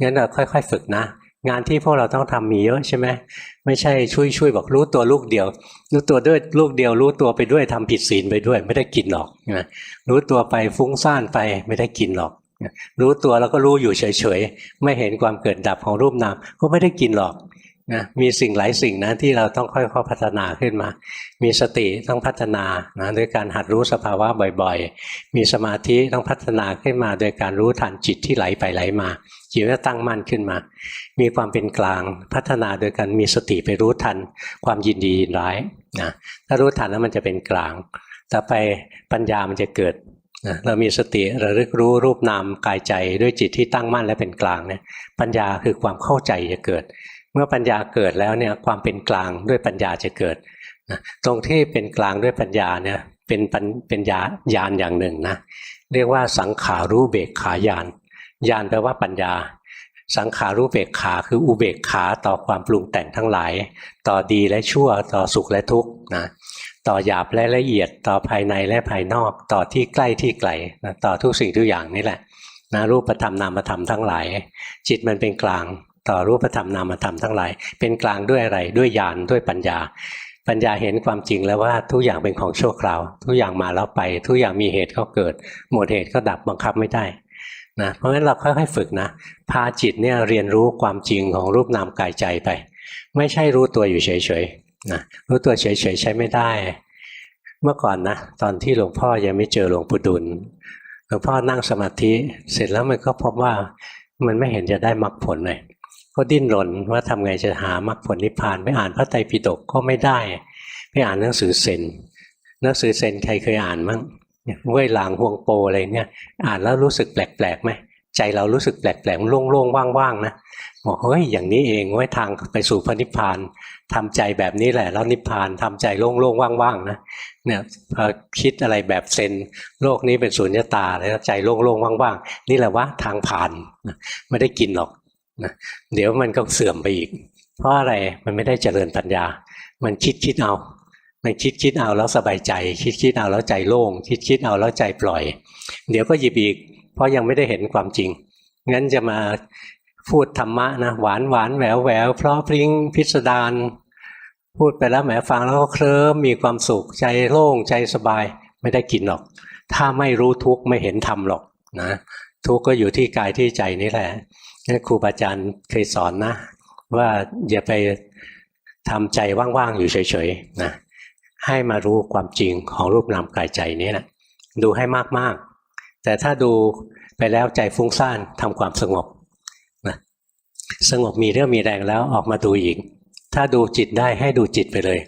งั้นเราค่อย ๆ ฝึกนะ งานที่พวกเราต้องทำมีเยอะใช่ไหมไม่ใช่ช่วยช่วยบอกรู้ตัวลูกเดียว รู้ตัวด้วยลูกเดียวรู้ตัวไปด้วยทำผิดศีลไปด้วย ไม่ได้กินหรอกนะรู้ตัวไปฟุ้งซ่านไปไม่ได้กินหรอกรู้ตัวแล้วก็รู้อยู่เฉยๆ ไม่เห็นความเกิดดับของรูปนามก็ไม่ได้กินหรอก นะมีสิ่งหลายสิ่งนะที่เราต้องค่อยๆพัฒนาขึ้นมา มีสติต้องพัฒนานะด้วยการหัดรู้สภาวะบ่อยๆ มีสมาธิต้องพัฒนาขึ้นมา โดยการรู้ทันจิตที่ไหลไปไหลมา จิตก็ตั้งมั่นขึ้นมา มีความเป็นกลางพัฒนาโดยการมีสติไปรู้ทันความยินดียินร้ายนะถ้ารู้ทันแล้วมันจะเป็นกลาง ต่อไปปัญญามันจะเกิดนะเรามีสติระลึกรู้รูปนามกายใจด้วยจิตที่ตั้งมั่นและเป็นกลางเนี่ยปัญญาคือความเข้าใจจะเกิด เมื่อปัญญาเกิดแล้วเนี่ยความเป็นกลางด้วยปัญญาจะเกิดนะตรงที่เป็นกลางด้วยปัญญาเนี่ยเป็นปัญเป็นญาญาณอย่างหนึ่งนะเรียกว่าสังขารู้เบกขาญาณญาณแปลว่าปัญญา สังขารู้เบกขาคืออุเบกขาต่อความปรุงแต่งทั้งหลาย ต่อดีและชั่วต่อสุขและทุกข์นะต่อหยาบและละเอียดต่อภายในและภายนอก ต่อที่ใกล้ที่ไกลนะต่อทุกสิ่งทุกอย่างนี่แหละนะรูปธรรมนามธรรมทั้งหลาย จิตมันเป็นกลาง ต่อรูปธรรมนามธรรมทั้งหลาย เป็นกลางด้วยอะไรด้วยญาณด้วยปัญญา ปัญญาเห็นความจริงแล้วว่าทุกอย่างเป็นของชั่วคราว ทุกอย่างมาแล้วไป ทุกอย่างมีเหตุก็เกิด หมดเหตุก็ดับบังคับไม่ได้นะเพราะฉะนั้นเราค่อยๆฝึกนะพาจิตเนี่ยเรียนรู้ความจริงของรูปนามกายใจไป ไม่ใช่รู้ตัวอยู่เฉยๆนะรู้ตัวเฉยๆใช้ไม่ได้ เมื่อก่อนนะตอนที่หลวงพ่อยังไม่เจอหลวงปู่ดุลหลวงพ่อนั่งสมาธิเสร็จแล้วมันก็พบว่ามันไม่เห็นจะได้มรรคผลเลย ก็ดิ้นรนว่าทำไงจะหามรรคผลนิพพานไปอ่านพระไตรปิฎกก็ไม่ได้ ไปอ่านหนังสือเซนหนังสือเซนใครเคยอ่านมั้งเว้ยหลางห่วงโปอะไรเนี่ย อ่านแล้วรู้สึกแปลกๆไหมใจเรารู้สึกแปลกๆโล่งๆว่างๆนะบอกเฮ้ยอย่างนี้เองไว้ทางไปสู่พระนิพพานทำใจแบบนี้แหละแล้วนิพพานทำใจโล่งๆว่างๆนะเนี่ยพอคิดอะไรแบบเซนโลกนี้เป็นสุญญตาแล้วใจโล่งๆว่างๆ นี่แหละว่าทางผ่านไม่ได้กินหรอก นะเดี๋ยวมันก็เสื่อมไปอีก เพราะอะไรมันไม่ได้เจริญปัญญา มันคิดคิดเอา มันคิดคิดเอาแล้วสบายใจ คิดคิดเอาแล้วใจโล่ง คิดคิดเอาแล้วใจปล่อย เดี๋ยวก็หยิบอีก เพราะยังไม่ได้เห็นความจริง งั้นจะมาพูดธรรมะนะหวานหวานแหววแหววเพราะพริ้งพิสดารพูดไปแล้วแหมฟังแล้วก็เคลิ้มมีความสุขใจโล่งใจสบายไม่ได้กินหรอก ถ้าไม่รู้ทุกข์ไม่เห็นธรรมหรอกนะทุกข์ก็อยู่ที่กายที่ใจนี่แหละ ครูบาอาจารย์เคยสอนนะ ว่าอย่าไปทำใจว่างๆอยู่เฉยๆนะให้มารู้ความจริงของรูปนามกายใจนี้แหละดูให้มากๆ แต่ถ้าดูไปแล้วใจฟุ้งซ่านทำความสงบนะสงบมีเรื่องมีแรงแล้วออกมาดูอีก ถ้าดูจิตได้ให้ดูจิตไปเลย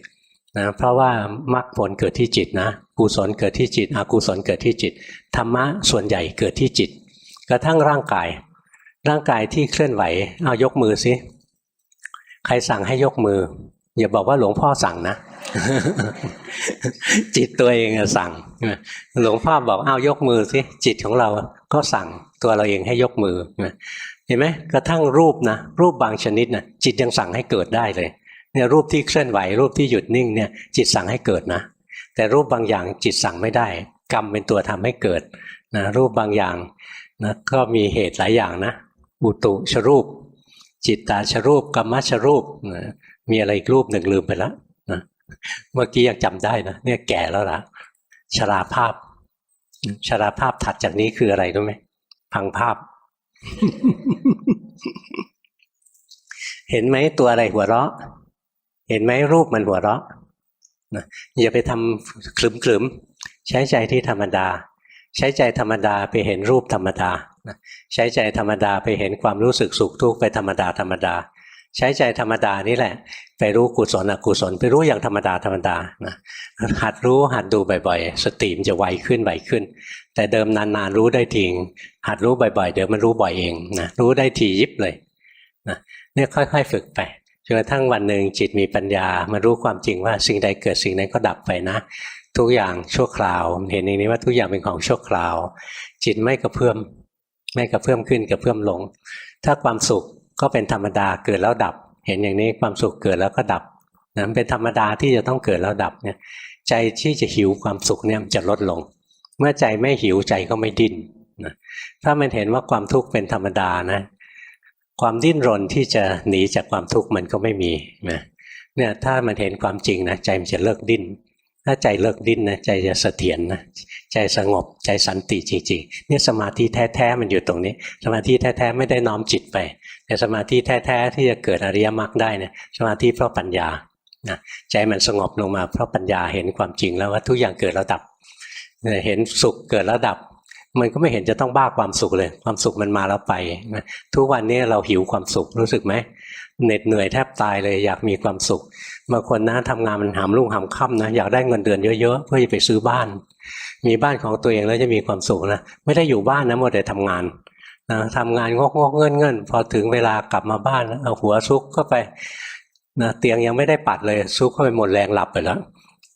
นะเพราะว่ามรรคผลเกิดที่จิตนะกุศลเกิดที่จิตอกุศลเกิดที่จิตธรรมะส่วนใหญ่เกิดที่จิต กระทั่งร่างกาย ร่างกายที่เคลื่อนไหว เอายกมือสิ ใครสั่งให้ยกมือ อย่าบอกว่าหลวงพ่อสั่งนะ จิตตัวเองสั่ง หลวงพ่อบอกเอายกมือสิ จิตของเราก็สั่งตัวเราเองให้ยกมือ เห็นไหมกระทั่งรูปนะ รูปบางชนิดนะจิตยังสั่งให้เกิดได้เลย เนี่ยรูปที่เคลื่อนไหว รูปที่หยุดนิ่งเนี่ย จิตสั่งให้เกิดนะ แต่รูปบางอย่างจิตสั่งไม่ได้ กรรมเป็นตัวทำให้เกิดนะรูปบางอย่างนะก็มีเหตุหลายอย่างนะ อุตุชรูป จิตตาชรูปกรรมชรูปนะมีอะไรอีกรูปหนึ่งลืมไปแล้วนะเมื่อกี้ยังจำได้นะเนี่ยแก่แล้วล่ะชราภาพ ชราภาพถัดจากนี้คืออะไรรู้ไหมพังภาพ เห็นไหมตัวอะไรหัวเราะ เห็นไหมรูปมันหัวเราะนะอย่าไปทำคลึมคลึมใช้ใจที่ธรรมดา ใช้ใจธรรมดาไปเห็นรูปธรรมดา ใช้ใจธรรมดาไปเห็นความรู้สึกสุขทุกข์ไปธรรมดาธรรมดา ใช้ใจธรรมดานี่แหละ ไปรู้กุศลอกุศล ไปรู้อย่างธรรมดาธรรมดานะหัดรู้หัดดูบ่อยๆ สติมันจะไวขึ้นไวขึ้น แต่เดิมนานๆรู้ได้ทีหัดรู้บ่อยๆ เดี๋ยวมันรู้บ่อยเองนะรู้ได้ทียิบเลยนะเนี่ยค่อยๆ ฝึกไปจนกระทั่งวันหนึ่งจิตมีปัญญามารู้ความจริงว่าสิ่งใดเกิดสิ่งนั้นก็ดับไปนะ ทุกอย่างชั่วคราว เห็นอย่างนี้ว่าทุกอย่างเป็นของชั่วคราว จิตไม่กระเพื่อม ไม่กระเพื่อมขึ้นกระเพื่อมลง ถ้าความสุขก็เป็นธรรมดาเกิดแล้วดับ เห็นอย่างนี้ความสุขเกิดแล้วก็ดับนะเป็นธรรมดาที่จะต้องเกิดแล้วดับเนี่ยใจที่จะหิวความสุขเนี่ยจะลดลง เมื่อใจไม่หิวใจก็ไม่ดิ้นนะถ้ามันเห็นว่าความทุกข์เป็นธรรมดานะ ความดิ้นรนที่จะหนีจากความทุกข์มันก็ไม่มีนะเนี่ยถ้ามันเห็นความจริงนะใจมันจะเลิกดิ้น ถ้าใจเลิกดิ้นนะใจจะเสถียรนะใจสงบใจสันติจริงๆเนี่ยสมาธิแท้ๆมันอยู่ตรงนี้ สมาธิแท้ๆไม่ได้น้อมจิตไป แต่สมาธิแท้ๆที่จะเกิดอริยมรรคได้เนี่ยสมาธิเพราะปัญญานะใจมันสงบลงมาเพราะปัญญาเห็นความจริงแล้วว่าทุกอย่างเกิดแล้วดับเนี่ยเห็นสุขเกิดแล้วดับ มันก็ไม่เห็นจะต้องบ้าความสุขเลย ความสุขมันมาแล้วไปนะทุกวันนี้เราหิวความสุขรู้สึกไหมเหน็ดเหนื่อยแทบตายเลยอยากมีความสุข บางคนนะทำงานมันหามรุ่งหามค่ำนะอยากได้เงินเดือนเยอะๆเพื่อจะไปซื้อบ้าน มีบ้านของตัวเองแล้วจะมีความสุขนะไม่ได้อยู่บ้านนะมัวแต่ทำงานนะทำงานงกงกเงินเงินพอถึงเวลากลับมาบ้านเอาหัวซุกเข้าไปนะเตียงยังไม่ได้ปัดเลยซุกเข้าไปหมดแรงหลับไปแล้ว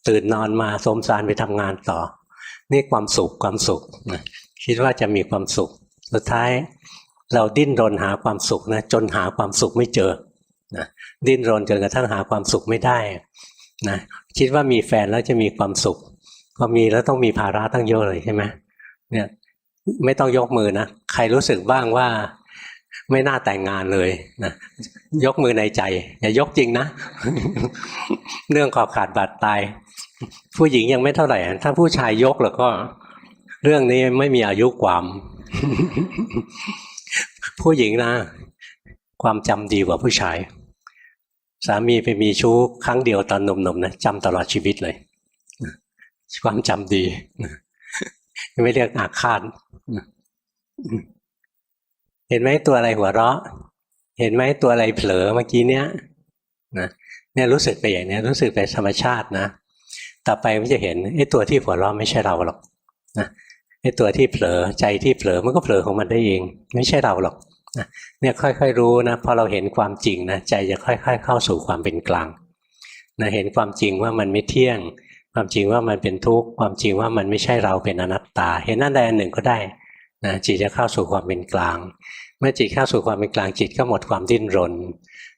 ตื่นนอนมาสมสารไปทำงานต่อ นี่ความสุขความสุขนะคิดว่าจะมีความสุข สุดท้ายเราดิ้นรนหาความสุขนะจนหาความสุขไม่เจอ นะดิ้นรนจนกระทั่งหาความสุขไม่ได้นะคิดว่ามีแฟนแล้วจะมีความสุขพอมีแล้วต้องมีภาระตั้งเยอะเลยใช่ไหมเนี่ยไม่ต้องยกมือนะใครรู้สึกบ้างว่าไม่น่าแต่งงานเลยนะยกมือในใจ อย่ายกจริงนะ เรื่องขอขาดบาดตาย ผู้หญิงยังไม่เท่าไหร่ถ้าผู้ชายยกแล้วก็ เรื่องนี้ไม่มีอายุความ ผู้หญิงนะ ความจำดีกว่าผู้ชาย สามีไปมีชู้ครั้งเดียวตอนหนุ่มๆนะจำตลอดชีวิตเลยความจำดีไม่เรียกอาฆาตเห็นไหมตัวอะไรหัวเราะ เห็นไหมตัวอะไรเผลอเมื่อกี้เนี้ยนะเนี่ยรู้สึกไปอย่างเนี้ยรู้สึกไปธรรมชาตินะ ต่อไปมันจะเห็นไอ้ตัวที่หัวเราะไม่ใช่เราหรอกนะไอ้ตัวที่เผลอใจที่เผลอมันก็เผลอของมันได้เอง ไม่ใช่เราหรอก เนี่ยค่อยๆรู้นะพอเราเห็นความจริงนะใจจะค่อย ๆ เข้าสู่ความเป็นกลางนะเห็นความจริงว่ามันไม่เที่ยง ความจริงว่ามันเป็นทุกข์ความจริงว่ามันไม่ใช่เราเป็นอนัตตา เห็นนั่นใดอันหนึ่งก็ได้นะจิตจะเข้าสู่ความเป็นกลาง เมื่อจิตเข้าสู่ความเป็นกลางจิตก็หมดความดิ้นรน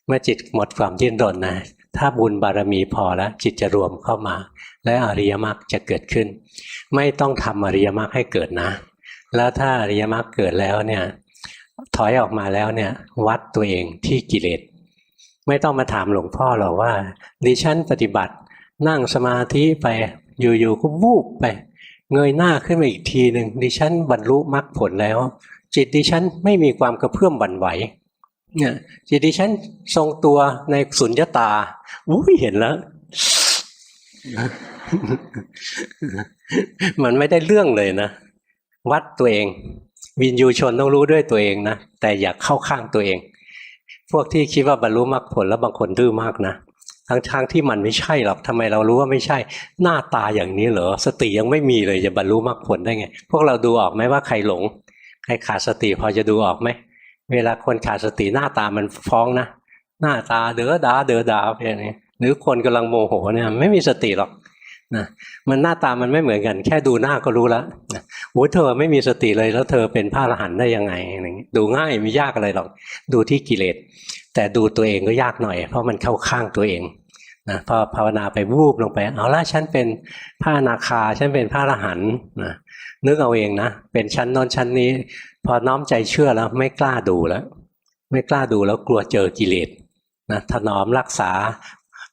เมื่อจิตหมดความดิ้นรนนะถ้าบุญบารมีพอแล้วจิตจะรวมเข้ามา และอริยมรรคจะเกิดขึ้น ไม่ต้องทำอริยมรรคให้เกิดนะ แล้วถ้าอริยมรรคเกิดแล้วเนี่ย ถอยออกมาแล้วเนี่ย วัดตัวเองที่กิเลสไม่ต้องมาถามหลวงพ่อหรอกว่าดิฉันปฏิบัตินั่งสมาธิไปอยู่ๆก็วูบไป เงยหน้าขึ้นมาอีกทีหนึ่งดิฉันบรรลุมรรคผลแล้ว จิตดิฉันไม่มีความกระเพื่อมบันไหวเนี่ยจิตดิฉันทรงตัวในสุญญตาอุ้ยเห็นแล้ว มันไม่ได้เรื่องเลยนะ วัดตัวเอง วินยูชนต้องรู้ด้วยตัวเองนะแต่อย่าเข้าข้างตัวเอง พวกที่คิดว่าบรรลุมรรคผลแล้วบางคนดื้อมากนะทั้งทางที่มันไม่ใช่หรอกทำไมเรารู้ว่าไม่ใช่ หน้าตาอย่างนี้เหรอสติยังไม่มีเลยจะบรรลุมรรคผลได้ไง พวกเราดูออกไหมว่าใครหลง ใครขาดสติพอจะดูออกไหมเวลาคนขาดสติหน้าตามันฟ้องนะหน้าตาเดือดาเดือดาไปอย่างนี้หรือคนกำลังโมโหเนี่ยไม่มีสติหรอกนะมันหน้าตามันไม่เหมือนกัน แค่ดูหน้าก็รู้แล้วนะ โอ้เธอไม่มีสติเลยแล้วเธอเป็นพระอรหันต์ได้ยังไงอะไรอย่างนี้ดูง่ายไม่ยากอะไรหรอกดูที่กิเลส แต่ดูตัวเองก็ยากหน่อย เพราะมันเข้าข้างตัวเองนะพอภาวนาไปวูบลงไป เอาละฉันเป็นพระนาคาฉันเป็นพระอรหันต์นะนึกเอาเองนะ เป็นชั้นน้นชั้นนี้ พอน้อมใจเชื่อแล้วไม่กล้าดูแล้ว ไม่กล้าดูแล้วกลัวเจอกิเลสนะถนอมรักษา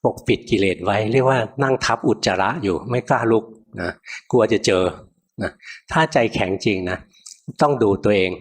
ปกปิดกิเลสไว้ เรียกว่านั่งทับอุจจาระอยู่ไม่กล้าลุกนะกลัวจะเจอ นะถ้าใจแข็งจริงนะต้องดูตัวเอง